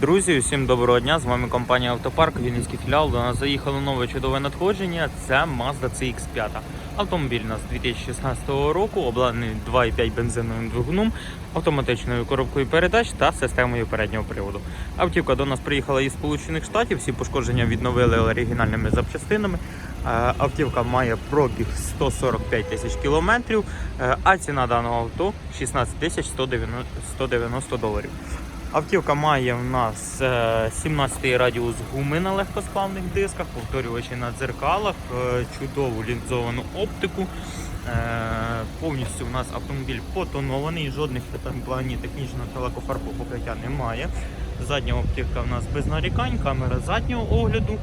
Друзі, усім доброго дня! З вами компанія Автопарк, Вінницький філіал. До нас заїхало нове чудове надходження. Це Mazda CX5. Автомобіль у нас 2016 року, обладнаний 2,5 бензиновим двигуном, автоматичною коробкою передач та системою переднього приводу. Автівка до нас приїхала із Сполучених Штатів. Всі пошкодження відновили оригінальними запчастинами. Е, Автівка має пробіг 145 тисяч кілометрів, е, а ціна даного авто 16 тисяч 190 190 доларів. Автівка має в нас е, 17 радіус гуми на легкосплавних дисках, повторювачі на дзеркалах, е, чудову лінзовану оптику. Е, Повністю у нас автомобіль потонований, жодних плані технічного та покриття немає. Задня оптика в нас без нарікань, камера заднього огляду.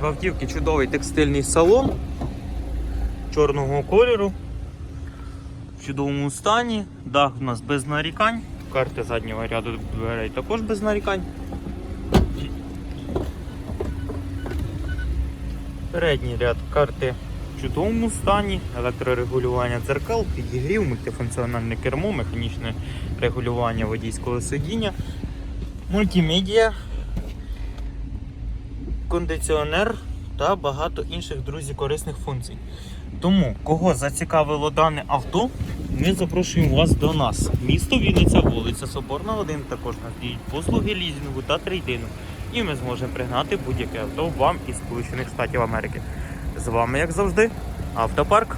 В автівці чудовий текстильний салон чорного кольору. В чудовому стані, дах у нас без нарікань. Карти заднього ряду дверей також без нарікань. Передній ряд карти в чудовому стані, електрорегулювання дзеркал, підігрів, мультифункціональне кермо, механічне регулювання водійського сидіння, мультимедіа, кондиціонер та багато інших друзі корисних функцій. Тому, кого зацікавило дане авто, ми запрошуємо вас до нас. Місто Вінниця, вулиця Соборна, 1. Також надіють послуги лізінгу та трейдингу. І ми зможемо пригнати будь-яке авто вам із Сполучених Штатів Америки. З вами, як завжди, автопарк.